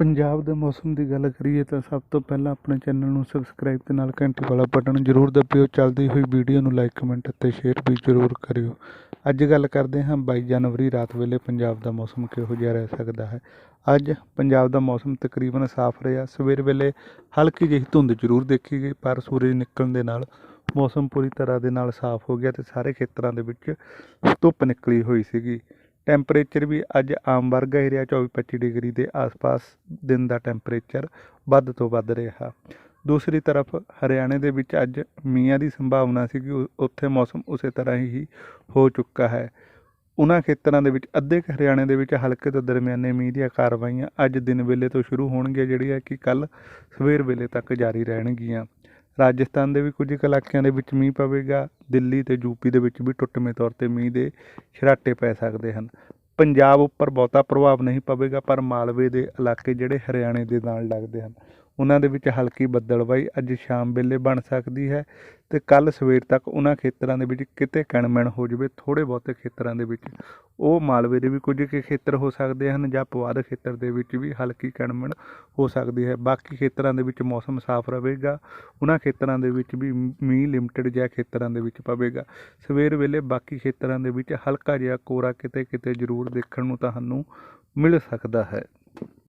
ਪੰਜਾਬ ਦੇ ਮੌਸਮ ਦੀ ਗੱਲ ਕਰੀਏ ਤਾਂ ਸਭ ਤੋਂ ਪਹਿਲਾਂ ਆਪਣੇ ਚੈਨਲ ਨੂੰ ਸਬਸਕ੍ਰਾਈਬ ਤੇ ਨਾਲ ਘੰਟੀ ਵਾਲਾ ਬਟਨ ਜ਼ਰੂਰ ਦਬਿਓ। ਚੱਲਦੀ ਹੋਈ ਵੀਡੀਓ ਨੂੰ ਲਾਈਕ ਕਮੈਂਟ ਅਤੇ ਸ਼ੇਅਰ ਵੀ ਜ਼ਰੂਰ ਕਰਿਓ। ਅੱਜ ਗੱਲ ਕਰਦੇ ਹਾਂ 22 ਜਨਵਰੀ ਰਾਤ ਵੇਲੇ ਪੰਜਾਬ ਦਾ ਮੌਸਮ ਕਿਹੋ ਜਿਹਾ ਰਹਿ ਸਕਦਾ ਹੈ। ਅੱਜ ਪੰਜਾਬ ਦਾ ਮੌਸਮ ਤਕਰੀਬਨ ਸਾਫ਼ ਰਿਹਾ। ਸਵੇਰ ਵੇਲੇ ਹਲਕੀ ਜਿਹੀ ਧੁੰਦ ਜ਼ਰੂਰ ਦੇਖੀ ਗਈ, ਪਰ ਸੂਰਜ ਨਿਕਲਣ ਦੇ ਨਾਲ ਮੌਸਮ ਪੂਰੀ ਤਰ੍ਹਾਂ ਦੇ ਨਾਲ ਸਾਫ਼ ਹੋ ਗਿਆ ਤੇ ਸਾਰੇ ਖੇਤਰਾਂ ਦੇ ਵਿੱਚ ਧੁੱਪ ਨਿਕਲੀ ਹੋਈ ਸੀਗੀ। ਟੈਂਪਰੇਚਰ ਵੀ ਅੱਜ ਆਮ ਵਰਗਾ ਹੀ ਰਿਹਾ 24-25 ਡਿਗਰੀ ਦੇ ਆਸ-ਪਾਸ ਦਿਨ ਦਾ ਟੈਂਪਰੇਚਰ ਵੱਧ ਤੋਂ ਵੱਧ ਰਿਹਾ। ਦੂਸਰੀ ਤਰਫ ਹਰਿਆਣੇ ਦੇ ਵਿੱਚ ਅੱਜ ਮੀਂਹਾਂ ਦੀ ਸੰਭਾਵਨਾ ਸੀਗੀ ਉ- ਉੱਥੇ ਮੌਸਮ ਉਸੇ ਤਰ੍ਹਾਂ ਹੀ ਹੋ ਚੁੱਕਾ ਹੈ। ਉਹਨਾਂ ਖੇਤਰਾਂ ਦੇ ਵਿੱਚ ਅੱਧੇ ਕੁ ਹਰਿਆਣੇ ਦੇ ਵਿੱਚ ਹਲਕੇ ਤੋਂ ਦਰਮਿਆਨੇ ਮੀਂਹ ਦੀਆਂ ਕਾਰਵਾਈਆਂ ਅੱਜ ਦਿਨ ਵੇਲੇ ਤੋਂ ਸ਼ੁਰੂ ਹੋਣਗੀਆਂ, ਜਿਹੜੀਆਂ ਕਿ ਕੱਲ ਸਵੇਰ ਵੇਲੇ ਤੱਕ ਜਾਰੀ ਰਹਿਣਗੀਆਂ। ਰਾਜਸਥਾਨ ਦੇ ਵੀ ਕੁਝ ਕੁ ਇਲਾਕਿਆਂ ਦੇ ਵਿੱਚ ਮੀਂਹ ਪਵੇਗਾ, ਦਿੱਲੀ ਤੇ ਯੂਪੀ ਦੇ ਵਿੱਚ ਵੀ ਟੁੱਟਵੇਂ ਤੌਰ ਤੇ ਮੀਂਹ ਦੇ ਛਰਾਟੇ ਪੈ ਸਕਦੇ ਹਨ। ਪੰਜਾਬ ਉੱਪਰ ਬਹੁਤਾ ਪ੍ਰਭਾਵ ਨਹੀਂ ਪਵੇਗਾ, ਪਰ ਮਾਲਵੇ ਦੇ ਇਲਾਕੇ ਜਿਹੜੇ ਹਰਿਆਣੇ ਦੇ ਨਾਲ ਲੱਗਦੇ ਹਨ। ਉਹਨਾਂ ਦੇ ਵਿੱਚ ਹਲਕੀ ਬੱਦਲਵਾਈ ਅੱਜ ਸ਼ਾਮ ਵੇਲੇ ਬਣ ਸਕਦੀ ਹੈ ਤੇ ਕੱਲ ਸਵੇਰ ਤੱਕ ਉਹਨਾਂ ਖੇਤਰਾਂ ਦੇ ਵਿੱਚ ਕਿਤੇ ਕਣਮਣ ਹੋ ਜਾਵੇ ਥੋੜੇ ਬਹੁਤੇ ਖੇਤਰਾਂ ਦੇ ਵਿੱਚ। ਉਹ ਮਾਲਵੇ ਦੇ ਵੀ ਕੁਝ ਕੁ ਖੇਤਰ ਹੋ ਸਕਦੇ ਹਨ ਜਾਂ ਪਵਾਰ ਖੇਤਰ ਦੇ ਵਿੱਚ ਵੀ ਹਲਕੀ ਕਣਮਣ ਹੋ ਸਕਦੀ ਹੈ। ਬਾਕੀ ਖੇਤਰਾਂ ਦੇ ਵਿੱਚ ਮੌਸਮ ਸਾਫ਼ ਰਹੇਗਾ, ਉਹਨਾਂ ਖੇਤਰਾਂ ਦੇ ਵਿੱਚ ਵੀ ਮੀਂਹ ਲਿਮਟਿਡ ਜਿਹਾ ਖੇਤਰਾਂ ਦੇ ਵਿੱਚ ਪਵੇਗਾ। ਸਵੇਰ ਵੇਲੇ ਬਾਕੀ ਖੇਤਰਾਂ ਦੇ ਵਿੱਚ ਹਲਕਾ ਜਿਹਾ ਕੋਰਾ ਕਿਤੇ ਕਿਤੇ ਜ਼ਰੂਰ ਦੇਖਣ ਨੂੰ ਤੁਹਾਨੂੰ ਮਿਲ ਸਕਦਾ ਹੈ।